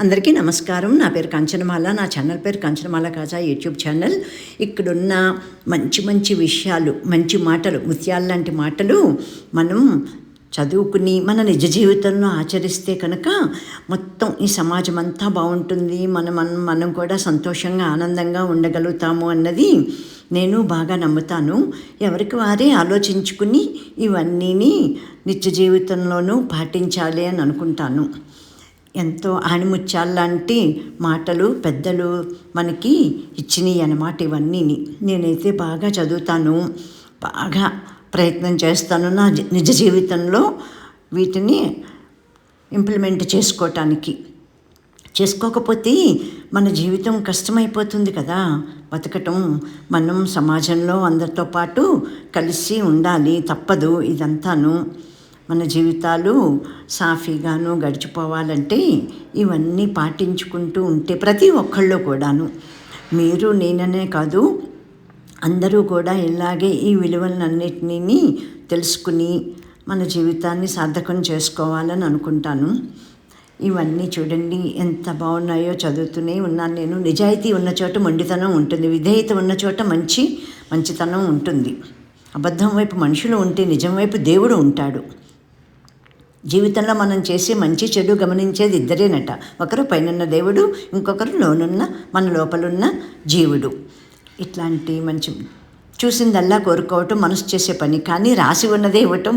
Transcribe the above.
అందరికీ నమస్కారం. నా పేరు కంచనమాల. నా ఛానల్ పేరు కంచనమాల కాజా యూట్యూబ్ ఛానల్. ఇక్కడున్న మంచి మంచి విషయాలు మంచి మాటలు ముత్యాలు లాంటి మాటలు మనం చదువుకుని మన నిజ జీవితంలో ఆచరిస్తే కనుక మొత్తం ఈ సమాజం అంతా బాగుంటుంది. మనం మనం మనం కూడా సంతోషంగా ఆనందంగా ఉండగలుగుతాము అన్నది నేను బాగా నమ్ముతాను. ఎవరికి వారే ఆలోచించుకుని ఇవన్నీని నిత్య జీవితంలోనూ పాటించాలి అని అనుకుంటాను. ఎంతో ఆణిముత్యాల్లాంటి మాటలు పెద్దలు మనకి ఇచ్చినాయి అన్నమాట ఇవన్నీ. నేనైతే బాగా చదువుతాను బాగా ప్రయత్నం చేస్తాను నా నిజ జీవితంలో వీటిని ఇంప్లిమెంట్ చేసుకోవటానికి చేసుకోకపోతే మన జీవితం కష్టమైపోతుంది కదా. బతకటం మనం సమాజంలో అందరితో పాటు కలిసి ఉండాలి తప్పదు ఇదంతాను. మన జీవితాలు సాఫీగాను గడిచిపోవాలంటే ఇవన్నీ పాటించుకుంటూ ఉంటే ప్రతి ఒక్కళ్ళు కూడాను. మీరు నేననే కాదు అందరూ కూడా ఇలాగే ఈ విలువలన్నిటినీ తెలుసుకుని మన జీవితాన్ని సార్థకం చేసుకోవాలని అనుకుంటాను. ఇవన్నీ చూడండి ఎంత బాగున్నాయో చదువుతూనే ఉన్నాను నేను. నిజాయితీ ఉన్న చోట మొండితనం ఉంటుంది విధేయత ఉన్న చోట మంచి మంచితనం ఉంటుంది. అబద్ధం వైపు మనుషులు ఉంటే నిజం వైపు దేవుడు ఉంటాడు. జీవితంలో మనం చేసే మంచి చెడు గమనించేది ఇద్దరేనట. ఒకరు పైనున్న దేవుడు ఇంకొకరు లోనున్న మన లోపలున్న జీవుడు. ఇట్లాంటి మంచి చూసిందల్లా కోరుకోవటం మనసు చేసే పని. కానీ రాసి ఉన్నదే ఇవ్వటం